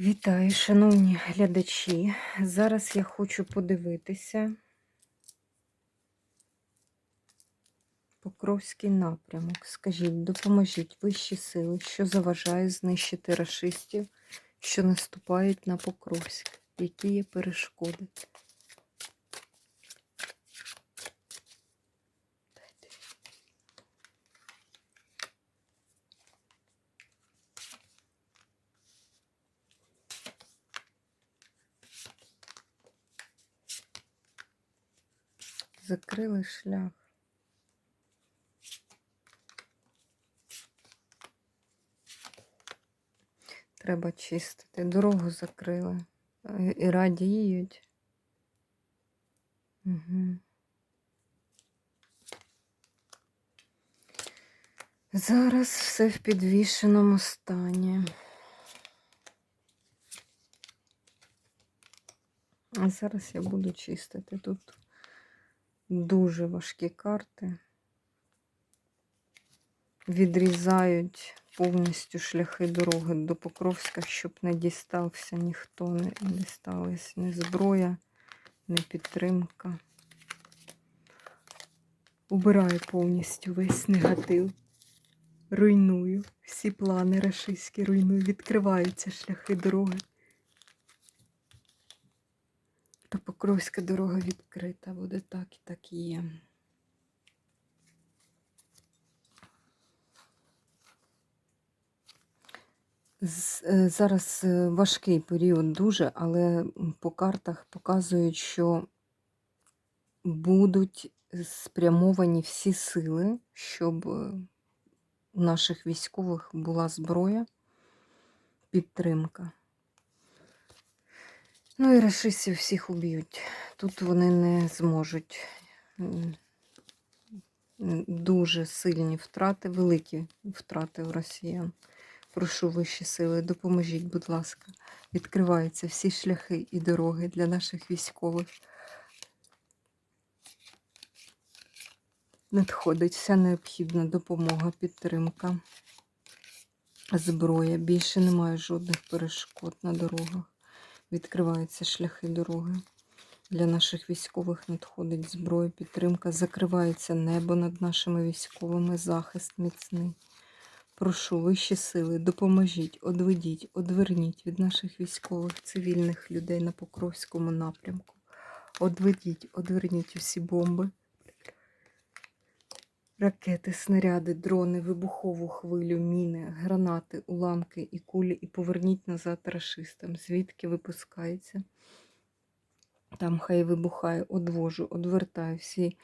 Вітаю, шановні глядачі. Зараз я хочу подивитися Покровський напрямок. Скажіть, допоможіть вищі сили, що заважає знищити рашистів, що наступають на Покровськ. Які є перешкоди? Закрили шлях. Треба чистити. Дорогу закрили. Е, І радіють. Угу. Зараз все в підвішеному стані. А зараз я буду чистити. Тут дуже важкі карти. Відрізають повністю шляхи дороги до Покровська, щоб не дістався ніхто, не дісталась ні зброя, ні підтримка. Убираю повністю весь негатив. Руйную. Всі плани рашистські руйную. Відкриваються шляхи дороги. Та Покровська дорога відкрита. Буде так і так є. Е, Зараз е, важкий період дуже, але по картах показують, що будуть спрямовані всі сили, щоб е, у наших військових була зброя, підтримка. Ну і рашистів всіх уб'ють. Тут вони не зможуть. Дуже сильні втрати, великі втрати у росіян. Прошу вищі сили, допоможіть, будь ласка. Відкриваються всі шляхи і дороги для наших військових. Надходить вся необхідна допомога, підтримка, зброя. Більше немає жодних перешкод на дорогах. Відкриваються шляхи дороги. Для наших військових надходить зброя, підтримка, закривається небо над нашими військовими, захист міцний. Прошу вищі сили, допоможіть, одведіть, одверніть від наших військових цивільних людей на Покровському напрямку. Одведіть, одверніть усі бомби, ракети, снаряди, дрони, вибухову хвилю, міни, гранати, уламки і кулі, і поверніть назад рашистам, звідки випускається. Там хай вибухає, одвожу, одвертаю всі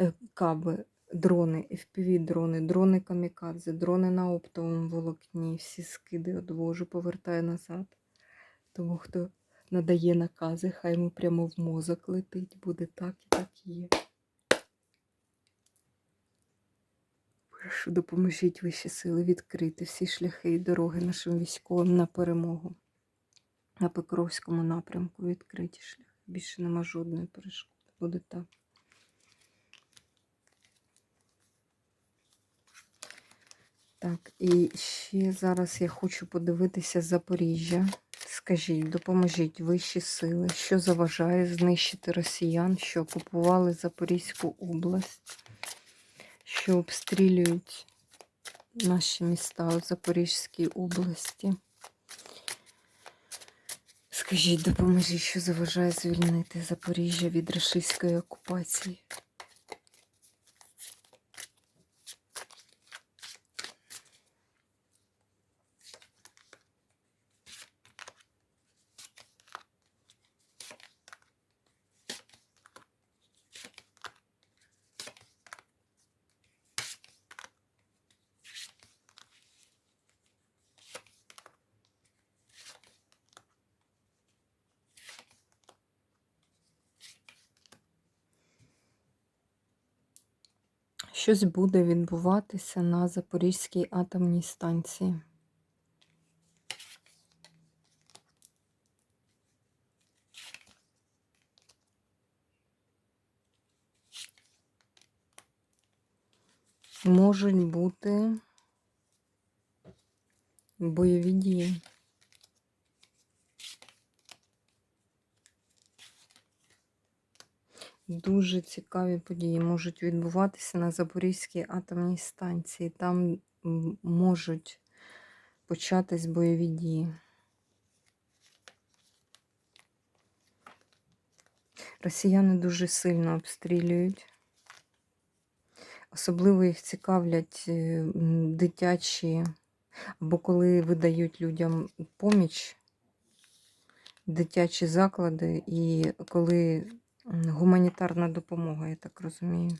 е, каби, дрони, FPV-дрони, дрони камікадзе, дрони на оптовому волокні, всі скиди одвожу, повертаю назад. Тому хто надає накази, хай йому прямо в мозок летить, буде так і так є. Прошу, допоможіть вищі сили відкрити всі шляхи і дороги нашим військовим на перемогу. На Покровському напрямку відкриті шляхи. Більше нема жодної перешкоди. Буде так. Так, і ще зараз я хочу подивитися Запоріжжя. Скажіть, допоможіть вищі сили, що заважає знищити росіян, що окупували Запорізьку область, що обстрілюють наші міста у Запорізькій області. Скажіть, допоможіть, що заважає звільнити Запоріжжя від рашистської окупації. Щось буде відбуватися на Запорізькій атомній станції. Можуть бути бойові дії. Дуже цікаві події можуть відбуватися на Запорізькій атомній станції. Там можуть початись бойові дії. Росіяни дуже сильно обстрілюють. Особливо їх цікавлять е, дитячі, або коли видають людям поміч, дитячі заклади, і коли гуманітарна допомога, я так розумію.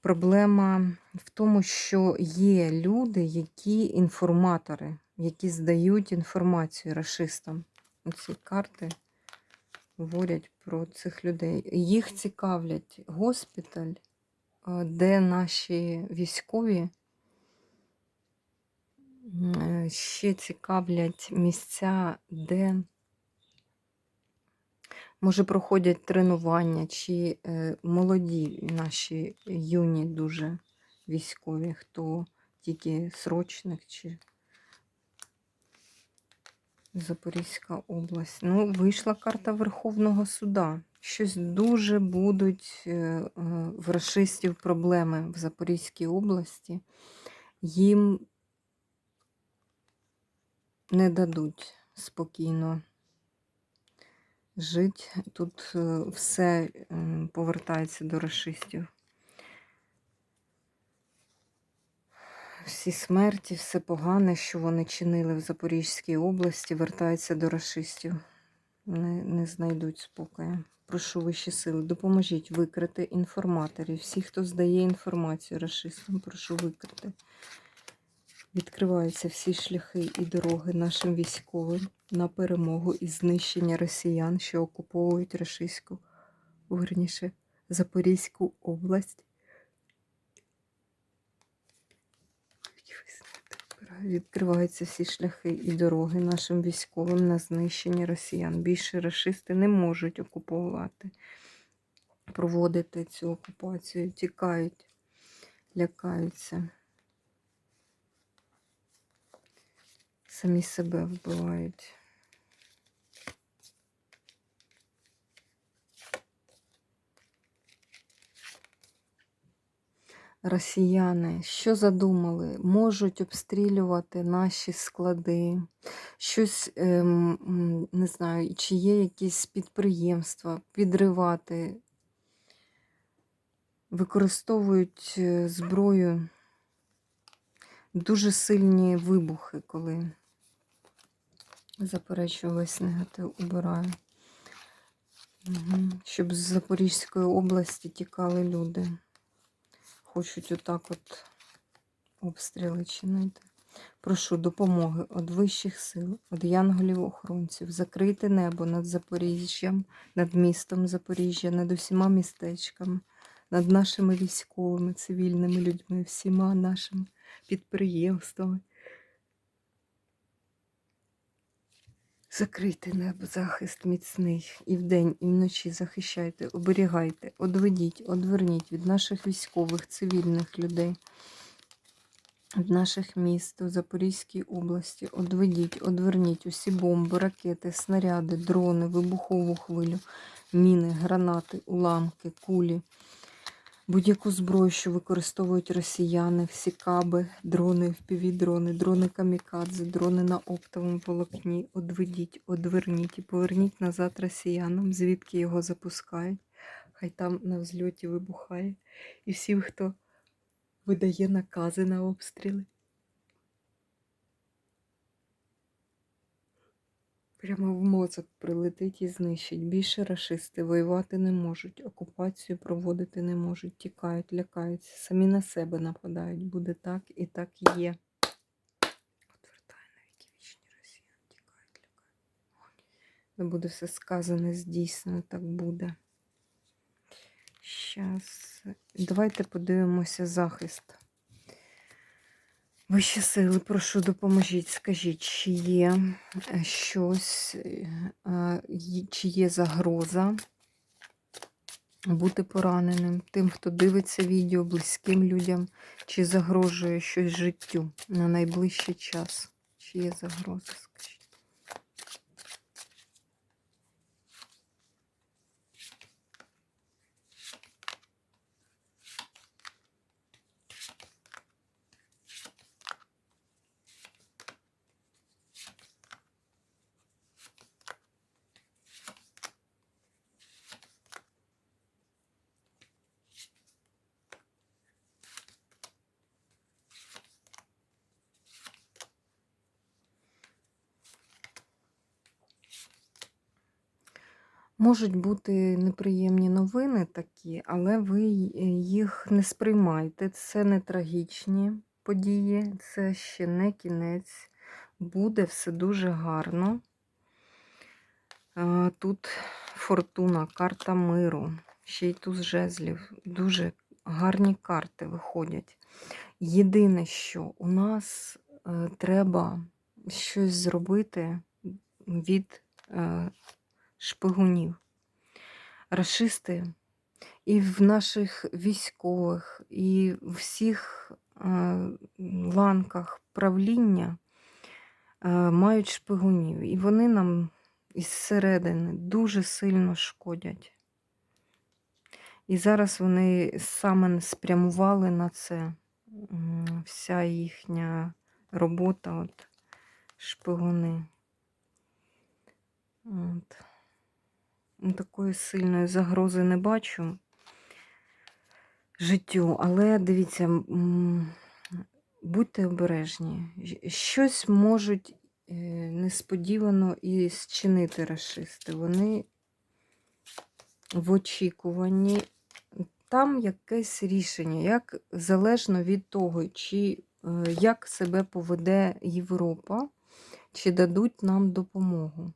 Проблема в тому, що є люди, які інформатори, які здають інформацію расистам. Оці карти говорять про цих людей. Їх цікавлять госпіталь, е, де наші військові е, ще цікавлять місця, де може проходять тренування, чи е, молоді наші юні дуже військові, хто тільки срочник чи Запорізька область. Ну, вийшла карта Верховного суда. Щось дуже будуть е, е, в расистів проблеми в Запорізькій області. Їм не дадуть спокійно жити. Тут е, все повертається до расистів. Всі смерті, все погане, що вони чинили в Запорізькій області, вертається до расистів. Не, не знайдуть спокою. Прошу вищі сили, допоможіть викрити інформаторів. Всі, хто здає інформацію расистам, прошу викрити. Відкриваються всі шляхи і дороги нашим військовим на перемогу і знищення росіян, що окуповують рашистську, верніше, Запорізьку область. Відкриваються всі шляхи і дороги нашим військовим на знищення росіян. Більше рашисти не можуть окуповувати, проводити цю окупацію, тікають, лякаються. Самі себе вбивають. Росіяни, що задумали? Можуть обстрілювати наші склади, щось, не знаю, чи є якісь підприємства, підривати, використовують е, зброю, дуже сильні вибухи, коли заперечую весь негатив, убираю. Угу. Щоб з Запорізької області тікали люди хочуть отак от обстріли чинити. Прошу допомоги від вищих сил, від янголів-охоронців, закрити небо над Запоріжжям, над містом Запоріжжя, над усіма містечками, над нашими військовими, цивільними людьми, всіма нашими підприємствами. Закрийте небо, захист міцний і вдень, і вночі захищайте, оберігайте, одведіть, одверніть від наших військових, цивільних людей, від наших міст у Запорізькій області. Одведіть, одверніть усі бомби, ракети, снаряди, дрони, вибухову хвилю, міни, гранати, уламки, кулі. Будь-яку зброю, що використовують росіяни, всі каби, дрони, впівдрони, дрони камікадзе, дрони на оптовому волокні, одведіть, одверніть і поверніть назад росіянам, звідки його запускають. Хай там на взльоті вибухає. І всім, хто видає накази на обстріли. Прямо в мозок прилетить і знищить. Більше рашисти воювати не можуть, окупацію проводити не можуть, тікають, лякаються, самі на себе нападають. Буде так і так є. Отвертай навіки вічні росіян, тікають, лякають. Не буде все сказане, здійснено, так буде. Щас. Давайте подивимося захист. Вищі сили, прошу, допоможіть, скажіть, чи є е, щось, е, чи є загроза бути пораненим тим, хто дивиться відео, близьким людям, чи загрожує щось життю на найближчий час? Чи є загроза, скажіть? Можуть бути неприємні новини такі, але ви їх не сприймайте. Це не трагічні події, це ще не кінець. Буде все дуже гарно. Тут фортуна, карта миру, ще й туз жезлів. Дуже гарні карти виходять. Єдине, що у нас е, треба щось зробити від е, шпигунів. Рашисти і в наших військових, і в всіх е, ланках правління е, мають шпигунів. І вони нам із середини дуже сильно шкодять. І зараз вони саме спрямували на це вся їхня робота, от шпигуни. От. Такої сильної загрози не бачу життю, але дивіться, будьте обережні. Щось можуть е, несподівано і зчинити расисти. Вони в очікуванні. Там якесь рішення, як залежно від того, чи е, як себе поведе Європа, чи дадуть нам допомогу.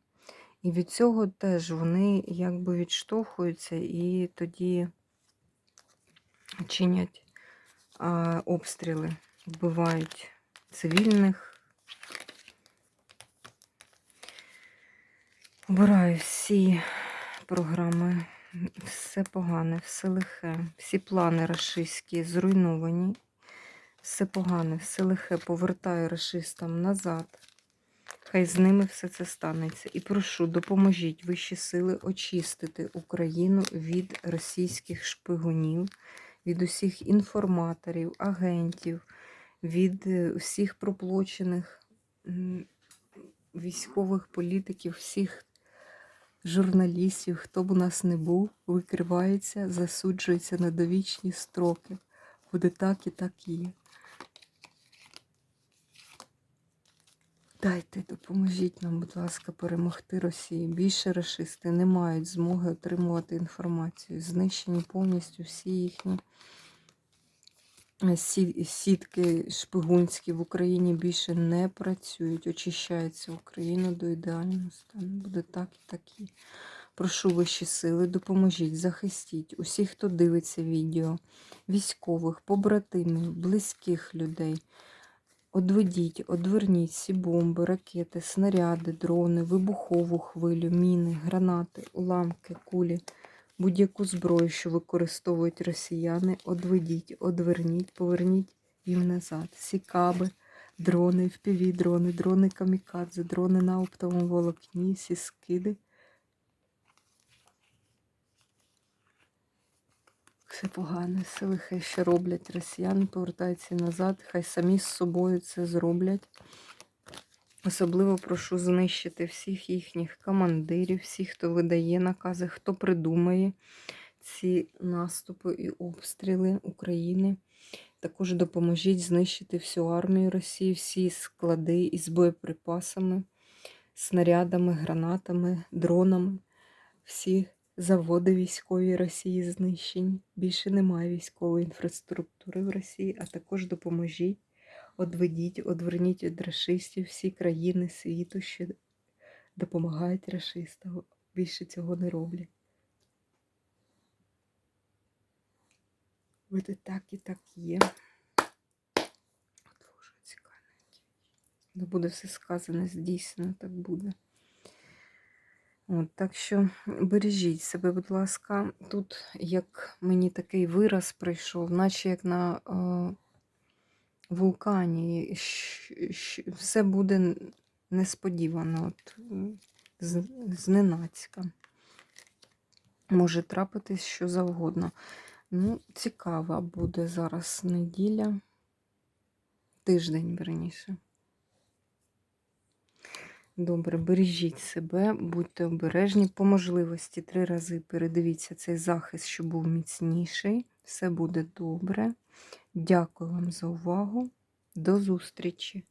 І від цього теж вони якби відштовхуються і тоді чинять а, обстріли, вбивають цивільних. Обираю всі програми, все погане, все лихе, всі плани рашистські зруйновані, все погане, все лихе повертаю рашистам назад. Хай з ними все це станеться. І прошу, допоможіть вищі сили очистити Україну від російських шпигунів, від усіх інформаторів, агентів, від е, всіх проплочених військових політиків, всіх журналістів, хто б у нас не був, викривається, засуджується на довічні строки. Буде так і так є. Дайте, допоможіть нам, будь ласка, перемогти Росії. Більше расисти не мають змоги отримувати інформацію. Знищені повністю всі їхні е, сітки шпигунські в Україні більше не працюють. Очищається Україна до ідеального стану. Буде так і так і. Прошу вищі сили, допоможіть, захистіть усіх, хто дивиться відео, військових, побратимів, близьких людей. Одведіть, одверніть всі бомби, ракети, снаряди, дрони, вибухову хвилю, міни, гранати, уламки, кулі, будь-яку зброю, що використовують росіяни, одведіть, одверніть, поверніть їм назад. Всі каби, дрони, впівдрони, дрони дрони камікадзе, дрони на оптовому волокні, всі Все погане, все лихе, що роблять росіяни, повертаються назад, хай самі з собою це зроблять. Особливо прошу знищити всіх їхніх командирів, всіх, хто видає накази, хто придумає ці наступи і обстріли України. Також допоможіть знищити всю армію Росії, всі склади із боєприпасами, снарядами, гранатами, дронами. Всі заводи військові Росії знищені. Більше немає військової інфраструктури в Росії, а також допоможіть, одведіть, одверніть від расистів всі країни світу, що допомагають расистам. Більше цього не роблять. Буде так і так є. Не буде все сказане, здійснено, так буде. От, так що бережіть себе, будь ласка. Тут як мені такий вираз прийшов, наче як на е, вулкані. щ- щ- Все буде несподівано, от, з- зненацька. Може трапитись що завгодно. Ну, цікава буде зараз неділя, тиждень, верніше. Добре, бережіть себе, будьте обережні. По можливості три рази передивіться цей захист, щоб був міцніший. Все буде добре. Дякую вам за увагу. До зустрічі!